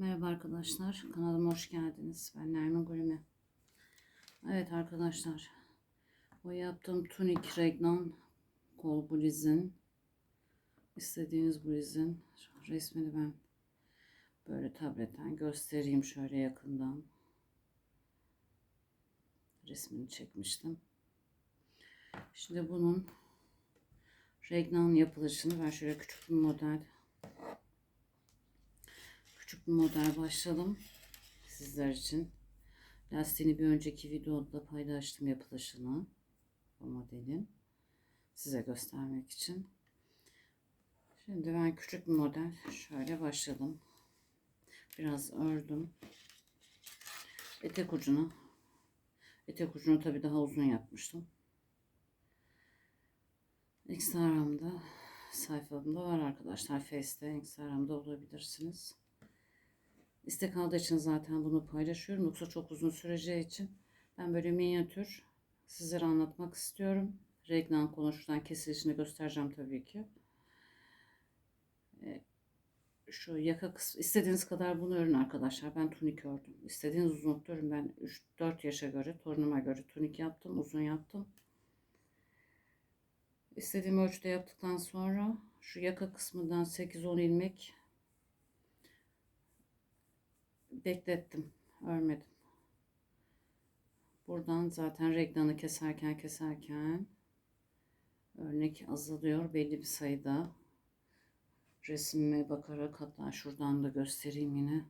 Merhaba arkadaşlar, kanalıma hoş geldiniz. Ben Nermin Gurime. Evet arkadaşlar, o yaptığım tunik regnan kol blizin, istediğiniz blizin resmini ben böyle tabletten göstereyim şöyle yakından. Resmini çekmiştim. Şimdi bunun regnan yapılışını ben şöyle küçük bir model küçük bir model başladım sizler için. Lastiğini bir önceki videoda paylaştım yapılışını bu modelin size göstermek için. Şimdi ben küçük bir model şöyle başladım. Biraz ördüm. Etek ucunu etek ucunu tabi daha uzun yapmıştım. Instagram'da sayfamda var arkadaşlar. Face'te, Instagram'da olabilirsiniz. İstek aldığı için zaten bunu paylaşıyorum. Yoksa çok uzun süreceği için ben böyle minyatür sizlere anlatmak istiyorum. Regnan konuşulan kesilişini göstereceğim tabii ki. Ee, Şu yaka kısmı istediğiniz kadar bunu örün arkadaşlar. Ben tunik ördüm. İstediğiniz uzunlukta örün. Ben 3-4 yaşa göre, torunuma göre tunik yaptım, uzun yaptım. İstediğim ölçüde yaptıktan sonra şu yaka kısmından 8-10 ilmek beklettim. Örmedim. Buradan zaten reglanı keserken keserken örnek azalıyor belli bir sayıda. Resmime bakarak hatta şuradan da göstereyim yine.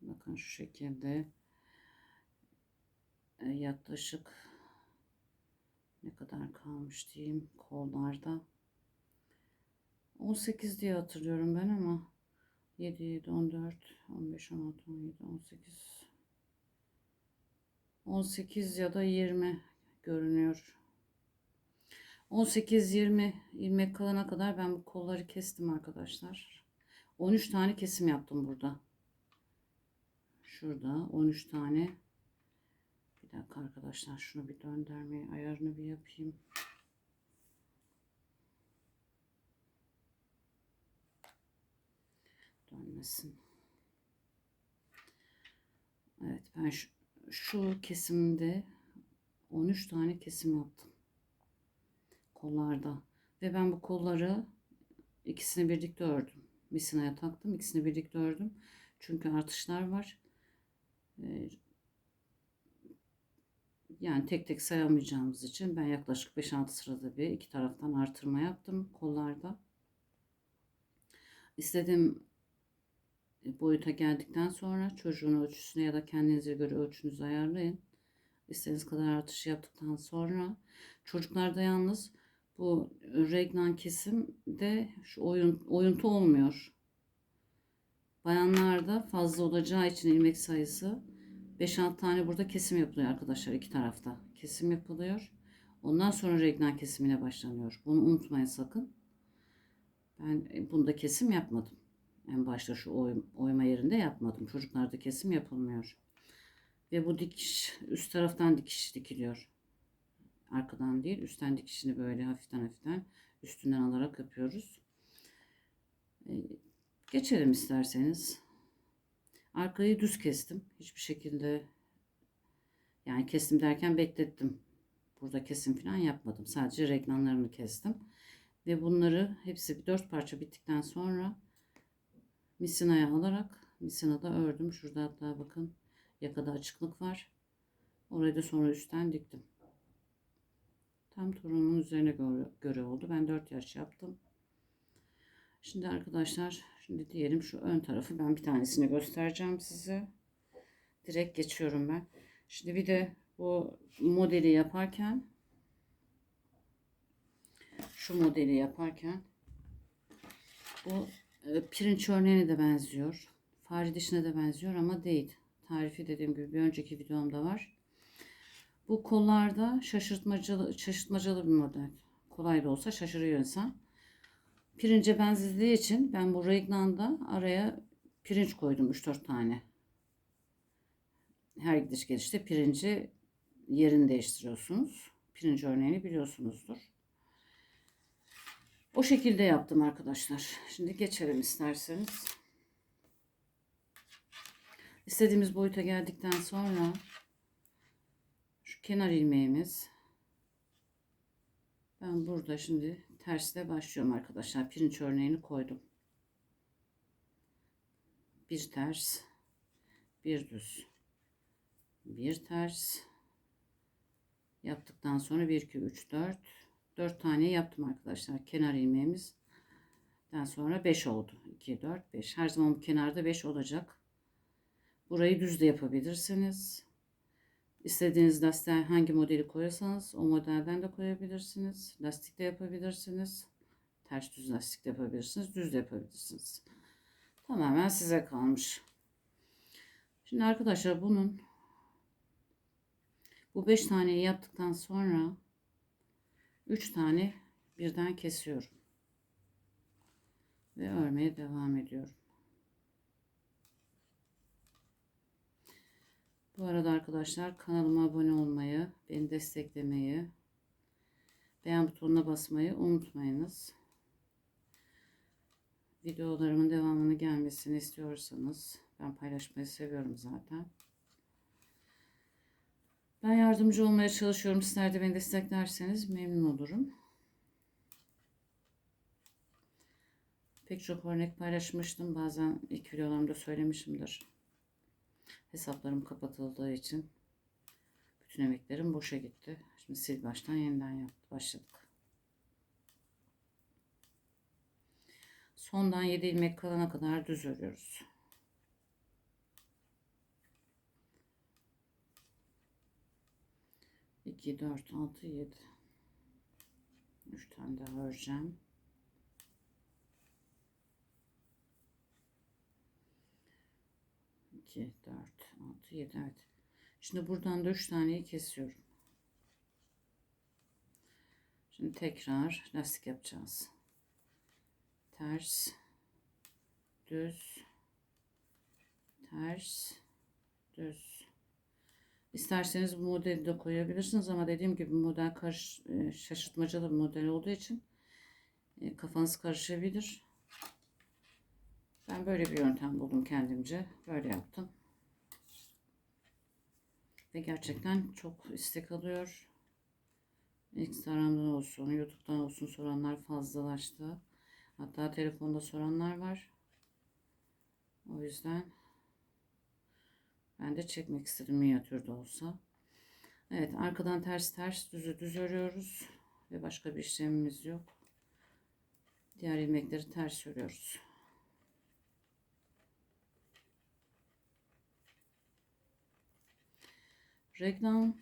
Bakın şu şekilde E, yaklaşık ne kadar kalmış diyeyim kollarda. 18 diye hatırlıyorum ben ama 7, 7, 14, 15, 16, 17, 18 18 ya da 20 görünüyor. 18-20 ilmek kalana kadar ben bu kolları kestim arkadaşlar. 13 tane kesim yaptım burada. Şurada 13 tane. Bir dakika arkadaşlar şunu bir döndürmeyi ayarını bir yapayım. Dönmesin. Evet ben şu, şu kesimde 13 tane kesim yaptım. Kollarda. Ve ben bu kolları ikisini birlikte ördüm. Misinaya taktım. ikisini birlikte ördüm. Çünkü artışlar var. Ee, yani tek tek sayamayacağımız için ben yaklaşık 5-6 sırada bir iki taraftan artırma yaptım kollarda. İstediğim boyuta geldikten sonra çocuğun ölçüsüne ya da kendinize göre ölçünüzü ayarlayın. İstediğiniz kadar artış yaptıktan sonra çocuklarda yalnız bu regnan kesimde şu oyun, oyuntu olmuyor. Bayanlarda fazla olacağı için ilmek sayısı 5-6 tane burada kesim yapılıyor arkadaşlar iki tarafta. Kesim yapılıyor. Ondan sonra regnan kesimine başlanıyor. Bunu unutmayın sakın. Ben bunda kesim yapmadım. En başta şu oy, oyma yerinde yapmadım. Çocuklarda kesim yapılmıyor. Ve bu dikiş üst taraftan dikiş dikiliyor. Arkadan değil üstten dikişini böyle hafiften hafiften üstünden alarak yapıyoruz. Ee, geçelim isterseniz. Arkayı düz kestim. Hiçbir şekilde yani kestim derken beklettim. Burada kesim falan yapmadım. Sadece reklamlarını kestim. Ve bunları hepsi dört parça bittikten sonra misinaya alarak misinada ördüm. Şurada hatta bakın yakada açıklık var. Orayı da sonra üstten diktim. Tam torunumun üzerine göre, göre oldu. Ben 4 yaş yaptım. Şimdi arkadaşlar şimdi diyelim şu ön tarafı ben bir tanesini göstereceğim size. Direkt geçiyorum ben. Şimdi bir de bu modeli yaparken şu modeli yaparken bu pirinç örneğine de benziyor. Fare dişine de benziyor ama değil. Tarifi dediğim gibi bir önceki videomda var. Bu kollarda şaşırtmacalı, şaşırtmacalı bir model. Kolay da olsa şaşırıyor insan. Pirince benzediği için ben bu regnanda araya pirinç koydum 3-4 tane. Her gidiş gelişte pirinci yerini değiştiriyorsunuz. Pirinç örneğini biliyorsunuzdur. O şekilde yaptım arkadaşlar. Şimdi geçelim isterseniz. istediğimiz boyuta geldikten sonra şu kenar ilmeğimiz ben burada şimdi tersle başlıyorum arkadaşlar. Pirinç örneğini koydum. Bir ters, bir düz, bir ters yaptıktan sonra 1 2 3 4 4 tane yaptım arkadaşlar. Kenar ilmeğimizden sonra 5 oldu. 2 4 5. Her zaman bu kenarda 5 olacak. Burayı düz de yapabilirsiniz. İstediğiniz lastiğe hangi modeli koyarsanız o modelden de koyabilirsiniz. Lastik de yapabilirsiniz. Ters düz lastik de yapabilirsiniz. Düz de yapabilirsiniz. Tamamen size kalmış. Şimdi arkadaşlar bunun bu 5 taneyi yaptıktan sonra 3 tane birden kesiyorum. Ve örmeye devam ediyorum. Bu arada arkadaşlar kanalıma abone olmayı, beni desteklemeyi, beğen butonuna basmayı unutmayınız. Videolarımın devamını gelmesini istiyorsanız ben paylaşmayı seviyorum zaten. Ben yardımcı olmaya çalışıyorum. Sizler de beni desteklerseniz memnun olurum. Pek çok örnek paylaşmıştım. Bazen ilk videolarımda söylemişimdir. Hesaplarım kapatıldığı için bütün emeklerim boşa gitti. Şimdi sil baştan yeniden yaptı, başladık. Sondan 7 ilmek kalana kadar düz örüyoruz. 2, 4, 6, 7. 3 tane daha öreceğim. İki, dört, altı, yedi. Evet. Şimdi buradan da üç taneyi kesiyorum. Şimdi tekrar lastik yapacağız. Ters, düz, ters, düz, İsterseniz bu modeli de koyabilirsiniz ama dediğim gibi model karış, e, şaşırtmacalı bir model olduğu için e, kafanız karışabilir. Ben böyle bir yöntem buldum kendimce. Böyle yaptım. Ve gerçekten çok istek alıyor. Instagram'dan olsun, YouTube'dan olsun soranlar fazlalaştı. Hatta telefonda soranlar var. O yüzden ben de çekmek istedim minyatürde olsa. Evet arkadan ters ters düzü düz örüyoruz. Ve başka bir işlemimiz yok. Diğer ilmekleri ters örüyoruz. Reklam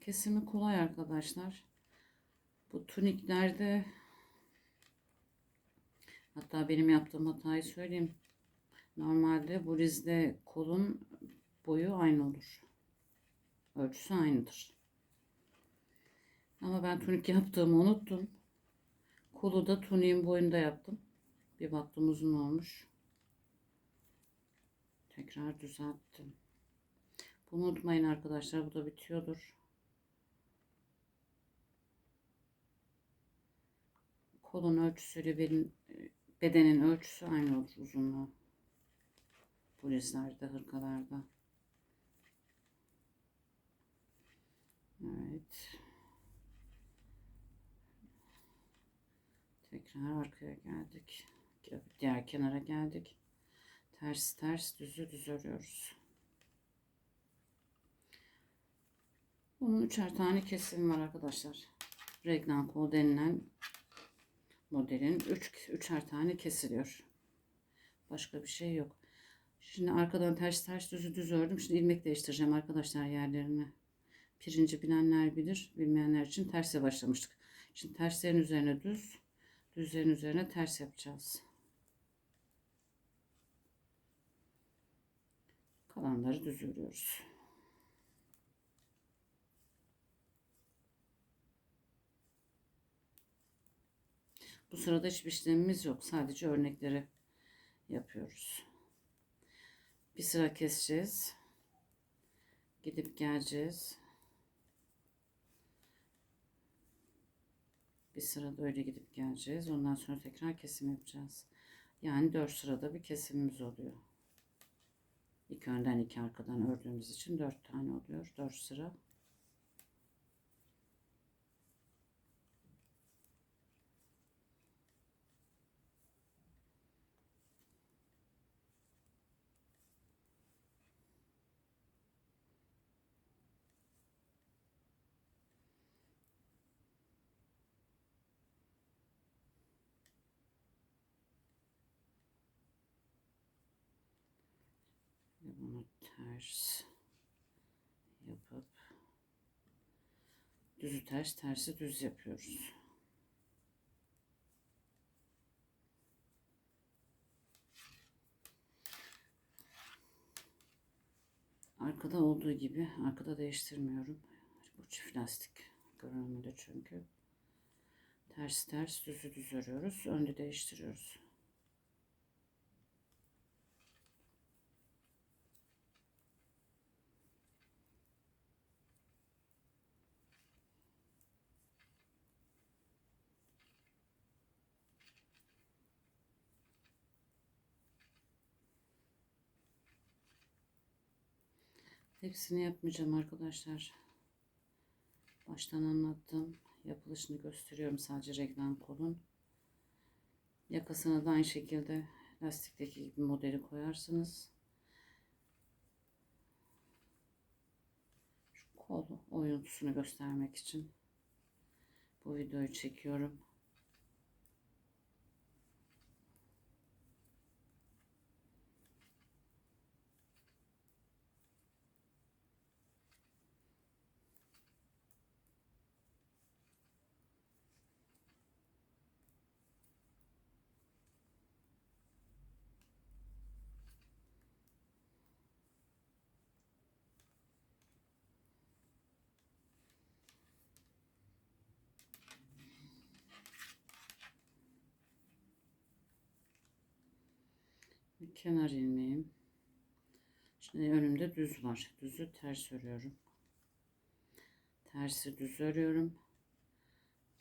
kesimi kolay arkadaşlar. Bu tuniklerde hatta benim yaptığım hatayı söyleyeyim. Normalde bu rizde kolun boyu aynı olur. Ölçüsü aynıdır. Ama ben tunik yaptığımı unuttum. Kolu da tuniğin boyunda yaptım. Bir baktım uzun olmuş. Tekrar düzelttim. Bunu unutmayın arkadaşlar. Bu da bitiyordur. Kolun ölçüsüyle bedenin ölçüsü aynı olur uzunluğu bluzlarda, hırkalarda. Evet. Tekrar arkaya geldik. Diğer kenara geldik. Ters ters düzü düz örüyoruz. Bunun üçer tane kesim var arkadaşlar. Regnan kol denilen modelin üç, üçer tane kesiliyor. Başka bir şey yok. Şimdi arkadan ters ters düzü düz ördüm. Şimdi ilmek değiştireceğim arkadaşlar yerlerini. Pirinci bilenler bilir. Bilmeyenler için terse başlamıştık. Şimdi terslerin üzerine düz. Düzlerin üzerine ters yapacağız. Kalanları düz örüyoruz. Bu sırada hiçbir işlemimiz yok. Sadece örnekleri yapıyoruz. Bir sıra keseceğiz. Gidip geleceğiz. Bir sırada öyle gidip geleceğiz. Ondan sonra tekrar kesim yapacağız. Yani 4 sırada bir kesimimiz oluyor. İki önden iki arkadan ördüğümüz için dört tane oluyor. Dört sıra. Bunu ters yapıp düzü ters tersi düz yapıyoruz. Arkada olduğu gibi arkada değiştirmiyorum. Bu çift lastik görünümünde çünkü. Ters ters düzü düz örüyoruz. Önde değiştiriyoruz. Hepsini yapmayacağım arkadaşlar. Baştan anlattım. Yapılışını gösteriyorum sadece reklam kolun. Yakasına da aynı şekilde lastikteki gibi modeli koyarsınız. Şu kol oyuntusunu göstermek için bu videoyu çekiyorum. Bir kenar ilmeğim. Şimdi önümde düz var. Düzü ters örüyorum. Tersi düz örüyorum.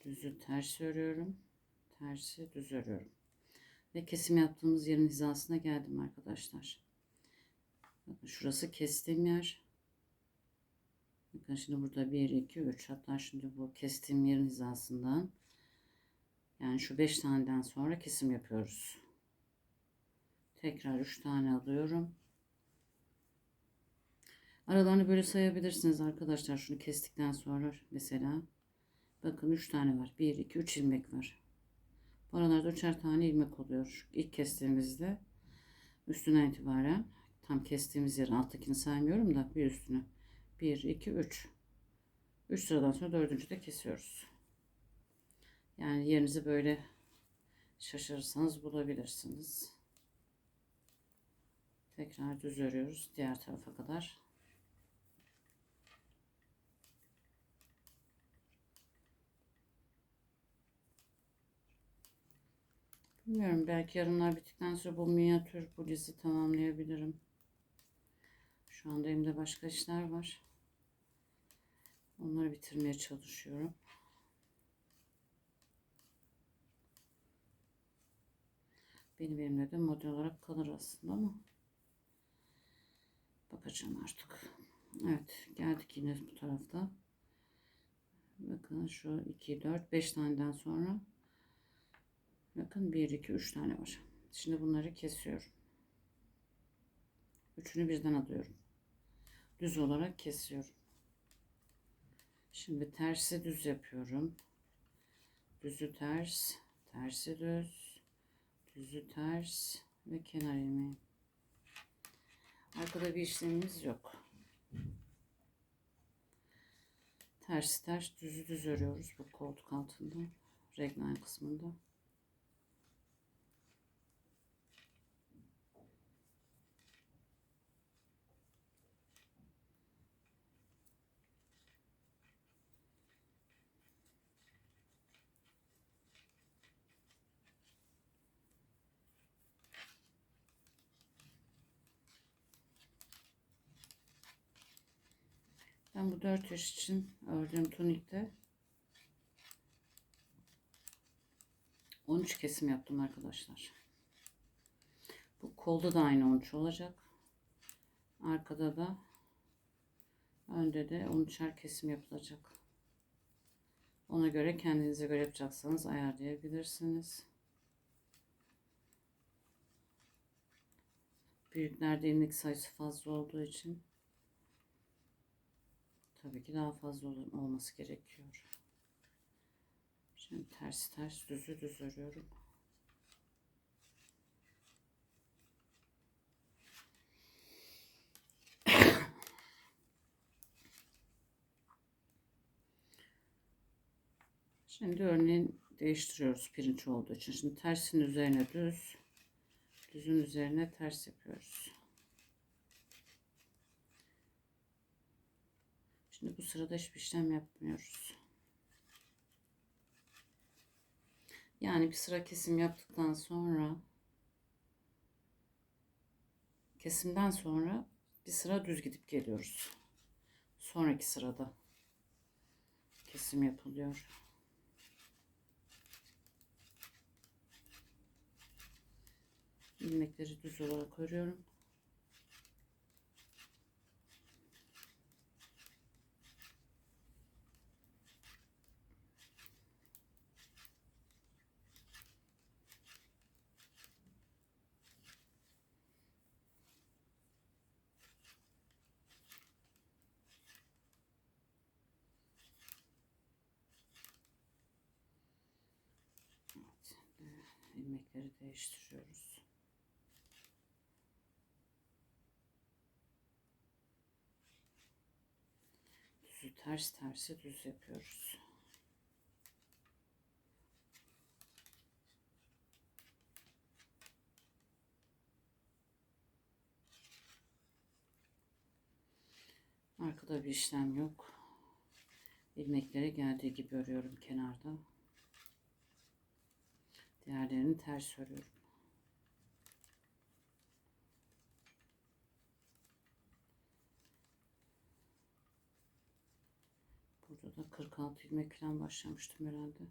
Düzü ters örüyorum. Tersi düz örüyorum. Ve kesim yaptığımız yerin hizasına geldim arkadaşlar. Bakın şurası kestiğim yer. Bakın şimdi burada 1, 2, 3. Hatta şimdi bu kestiğim yerin hizasından yani şu 5 taneden sonra kesim yapıyoruz. Tekrar 3 tane alıyorum. Aralarını böyle sayabilirsiniz arkadaşlar. Şunu kestikten sonra mesela. Bakın 3 tane var. 1, 2, 3 ilmek var. Bu aralarda 3'er tane ilmek oluyor. Şu ilk kestiğimizde üstüne itibaren tam kestiğimiz yerin alttakini saymıyorum da bir üstüne. 1, 2, 3. 3 sıradan sonra dördüncü de kesiyoruz. Yani yerinizi böyle şaşırırsanız bulabilirsiniz. Tekrar düz örüyoruz diğer tarafa kadar. Bilmiyorum belki yarınlar bittikten sonra bu minyatür bu tamamlayabilirim. Şu anda elimde başka işler var. Onları bitirmeye çalışıyorum. Benim elimde de model olarak kalır aslında ama bakacağım artık. Evet geldik yine bu tarafta. Bakın şu 2, 4, 5 taneden sonra bakın 1, 2, 3 tane var. Şimdi bunları kesiyorum. Üçünü birden alıyorum. Düz olarak kesiyorum. Şimdi tersi düz yapıyorum. Düzü ters, tersi düz, düzü ters ve kenar ilmeği. Arkada bir işlemimiz yok. Ters ters düzü düz örüyoruz bu koltuk altında. Reglan kısmında. Ben bu 4 yaş için ördüğüm tunikte 13 kesim yaptım arkadaşlar. Bu kolda da aynı 13 olacak. Arkada da önde de 13'er kesim yapılacak. Ona göre kendinize göre yapacaksanız ayarlayabilirsiniz. Büyüklerde ilmek sayısı fazla olduğu için tabii ki daha fazla ol- olması gerekiyor. Şimdi ters ters düzü düz örüyorum. Şimdi örneğin değiştiriyoruz pirinç olduğu için. Şimdi tersin üzerine düz, düzün üzerine ters yapıyoruz. Şimdi bu sırada hiçbir işlem yapmıyoruz. Yani bir sıra kesim yaptıktan sonra kesimden sonra bir sıra düz gidip geliyoruz. Sonraki sırada kesim yapılıyor. ilmekleri düz olarak örüyorum. Evet, e, ilmekleri değiştiriyoruz. Düzü ters tersi düz yapıyoruz. Arkada bir işlem yok. İlmekleri geldiği gibi örüyorum kenarda. Diğerlerini ters örüyorum. Burada da 46 ilmek falan başlamıştım herhalde.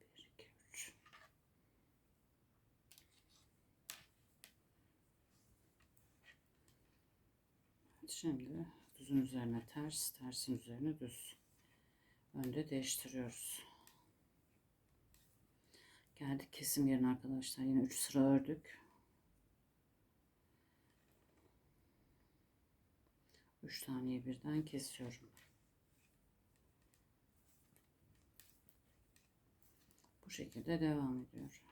Bir, iki, üç. Evet, Şimdi düzün üzerine ters, tersin üzerine düz. Önde değiştiriyoruz. Geldik kesim yerine arkadaşlar. Yine 3 sıra ördük. 3 taneyi birden kesiyorum. Bu şekilde devam ediyor.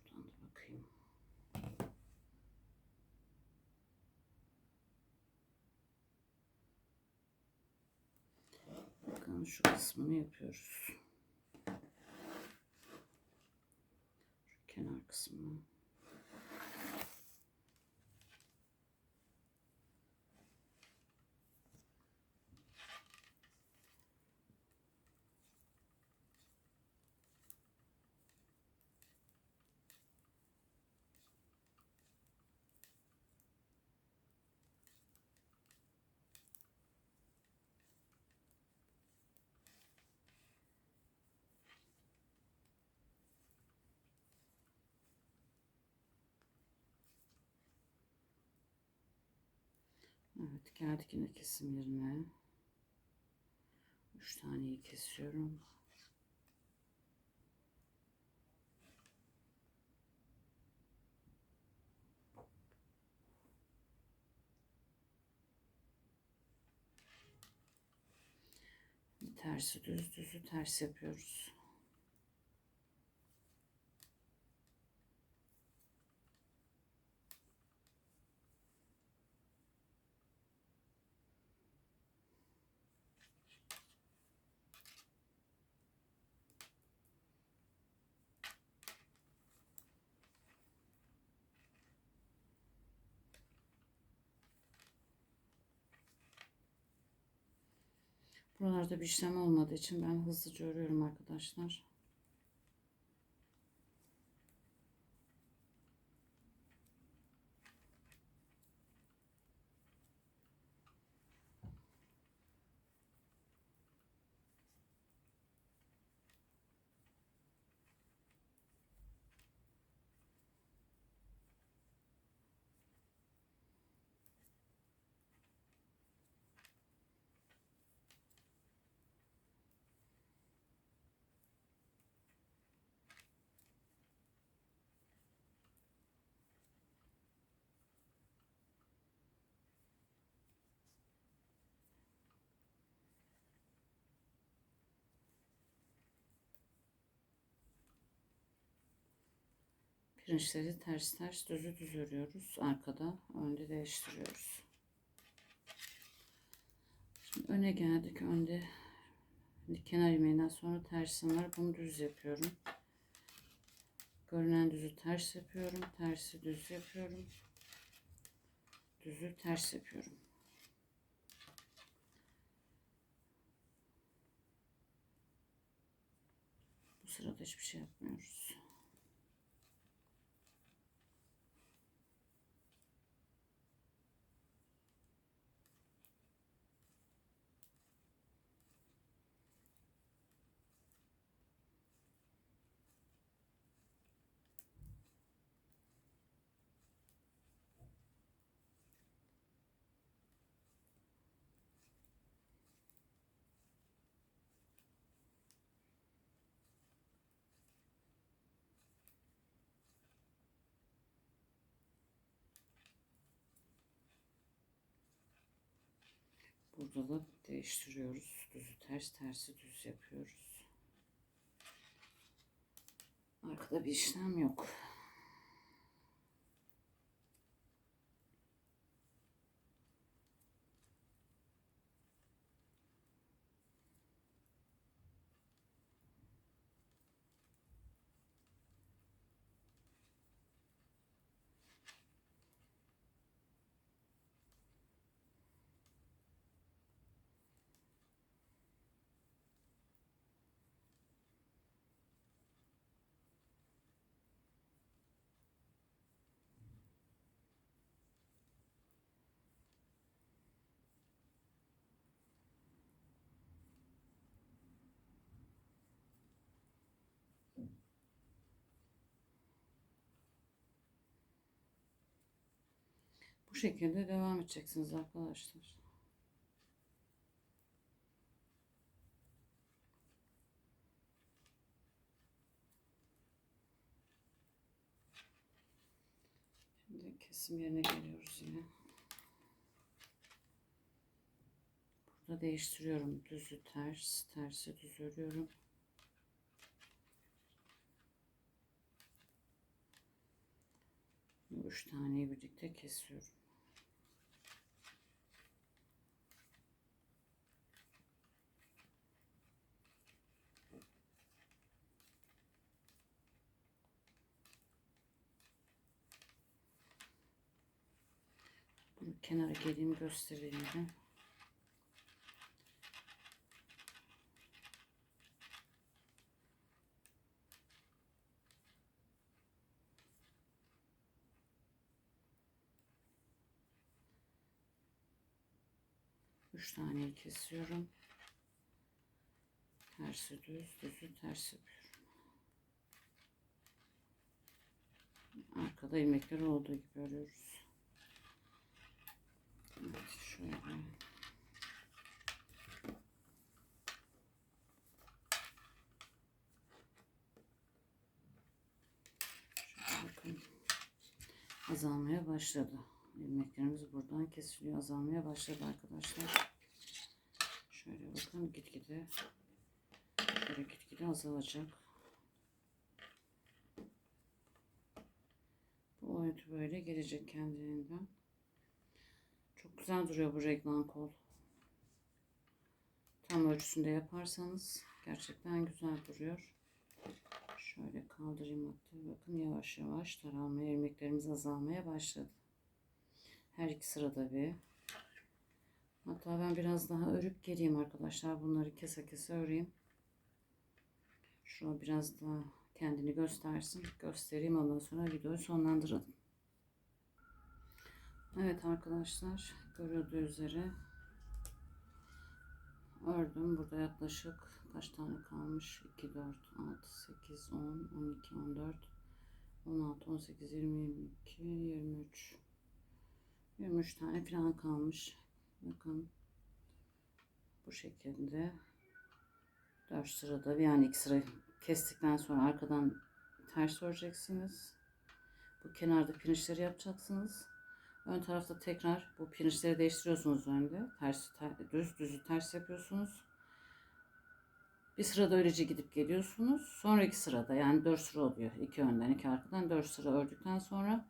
Buradan da bakayım. Bakın şu kısmını yapıyoruz. Şu kenar kısmını. Evet geldik yine kesim yerine. 3 taneyi kesiyorum. tersi düz düzü ters yapıyoruz. Buralarda bir işlem olmadığı için ben hızlıca örüyorum arkadaşlar. Pirinçleri ters ters düzü düz örüyoruz. Arkada önde değiştiriyoruz. Şimdi öne geldik. Önde kenar ilmeğinden sonra tersim var. Bunu düz yapıyorum. Görünen düzü ters yapıyorum. Tersi düz yapıyorum. Düzü ters yapıyorum. Bu sırada hiçbir şey yapmıyoruz. Burada da değiştiriyoruz. Düzü ters tersi düz yapıyoruz. Arkada bir işlem yok. Şekilde devam edeceksiniz arkadaşlar. Şimdi kesim yerine geliyoruz yine. Burada değiştiriyorum. Düzü ters, tersi düz örüyorum. Üç taneyi birlikte kesiyorum. Kenara geleyim göstereyim de. Üç taneyi kesiyorum. Tersi düz, düzü ters yapıyorum. Arkada ilmekler olduğu gibi örüyoruz. Azalmaya başladı. İlmeklerimiz buradan kesiliyor. Azalmaya başladı arkadaşlar. Şöyle bakın gitgide şöyle gitgide azalacak. Bu örtü böyle gelecek kendiliğinden. Güzel duruyor bu reglan kol. Tam ölçüsünde yaparsanız gerçekten güzel duruyor. Şöyle kaldırayım hatta bakın yavaş yavaş daralmaya ilmeklerimiz azalmaya başladı. Her iki sırada bir. Hatta ben biraz daha örüp geleyim arkadaşlar. Bunları kese kese öreyim. Şu biraz daha kendini göstersin. Göstereyim ondan sonra videoyu sonlandıralım. Evet arkadaşlar görüldüğü üzere ördüm. Burada yaklaşık kaç tane kalmış? 2, 4, 6, 8, 10, 12, 14, 16, 18, 20, 22, 23. 23 tane falan kalmış. Bakın bu şekilde 4 sırada yani 2 sıra kestikten sonra arkadan ters öreceksiniz. Bu kenarda pirinçleri yapacaksınız. Ön tarafta tekrar bu pirinçleri değiştiriyorsunuz önde. Ters, ter- düz düzü ters yapıyorsunuz. Bir sırada öylece gidip geliyorsunuz. Sonraki sırada yani 4 sıra oluyor. iki önden iki arkadan 4 sıra ördükten sonra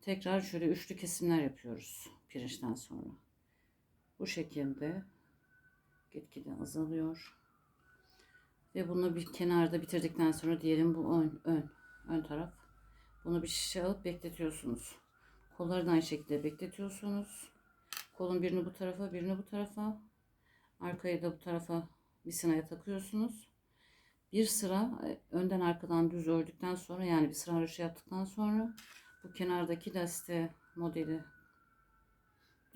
tekrar şöyle üçlü kesimler yapıyoruz pirinçten sonra. Bu şekilde gitgide azalıyor. Ve bunu bir kenarda bitirdikten sonra diyelim bu ön, ön, ön taraf. Bunu bir şişe alıp bekletiyorsunuz. Kolları da aynı şekilde bekletiyorsunuz. Kolun birini bu tarafa, birini bu tarafa. Arkayı da bu tarafa bir sıraya takıyorsunuz. Bir sıra e, önden arkadan düz ördükten sonra yani bir sıra haroşa yaptıktan sonra bu kenardaki lastiğe modeli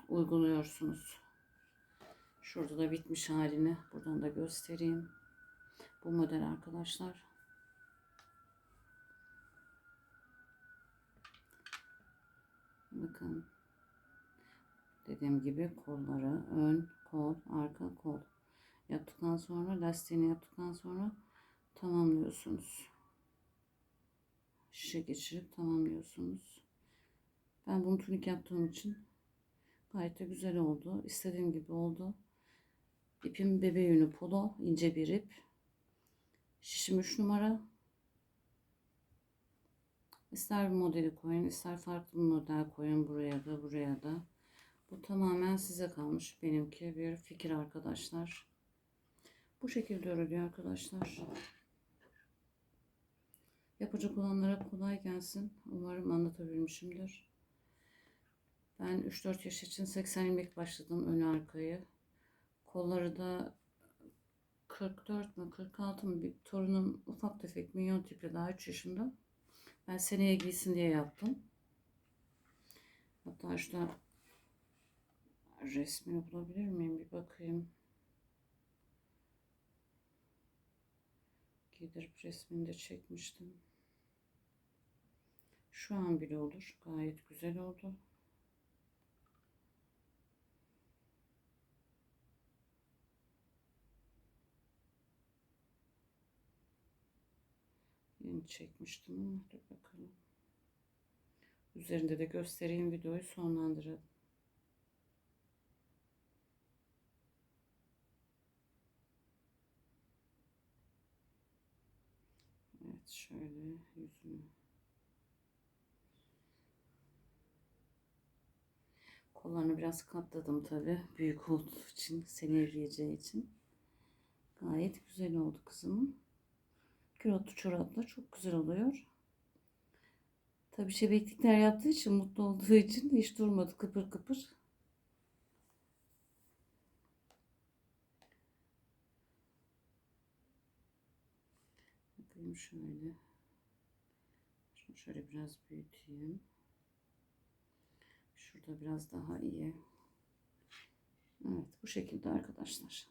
uyguluyorsunuz. Şurada da bitmiş halini buradan da göstereyim. Bu model arkadaşlar. Bakın. Dediğim gibi kolları ön, kol, arka, kol. Yaptıktan sonra lastiğini yaptıktan sonra tamamlıyorsunuz. Şişe geçirip tamamlıyorsunuz. Ben bunu tunik yaptığım için gayet de güzel oldu. İstediğim gibi oldu. İpim bebe yünü polo, ince bir ip. Şişim 3 numara. İster bir modeli koyun, ister farklı bir model koyun buraya da buraya da. Bu tamamen size kalmış. Benimki bir fikir arkadaşlar. Bu şekilde örülüyor arkadaşlar. Yapacak olanlara kolay gelsin. Umarım anlatabilmişimdir. Ben 3-4 yaş için 80 ilmek başladım ön arkayı. Kolları da 44 mü 46 mı bir torunum ufak tefek minyon tipli daha 3 yaşında. Ben seneye giysin diye yaptım. Hatta şurada resmini bulabilir miyim bir bakayım. Giydirip resmini de çekmiştim. Şu an bile olur. Gayet güzel oldu. Yeni çekmiştim dur bakalım. Üzerinde de göstereyim videoyu sonlandıralım. Evet şöyle yüzünü. Kollarını biraz katladım tabi. Büyük olduğu için, seni eriyeceği için. Gayet güzel oldu kızımın. Külotlu çorapla çok güzel oluyor. Tabi şebeklikler yaptığı için, mutlu olduğu için hiç durmadı kıpır kıpır. Bakayım şöyle. Şunu şöyle biraz büyüteyim. Şurada biraz daha iyi. Evet bu şekilde arkadaşlar.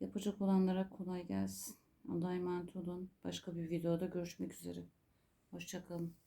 Yapacak olanlara kolay gelsin. Allah'a emanet. Başka bir videoda görüşmek üzere. Hoşçakalın.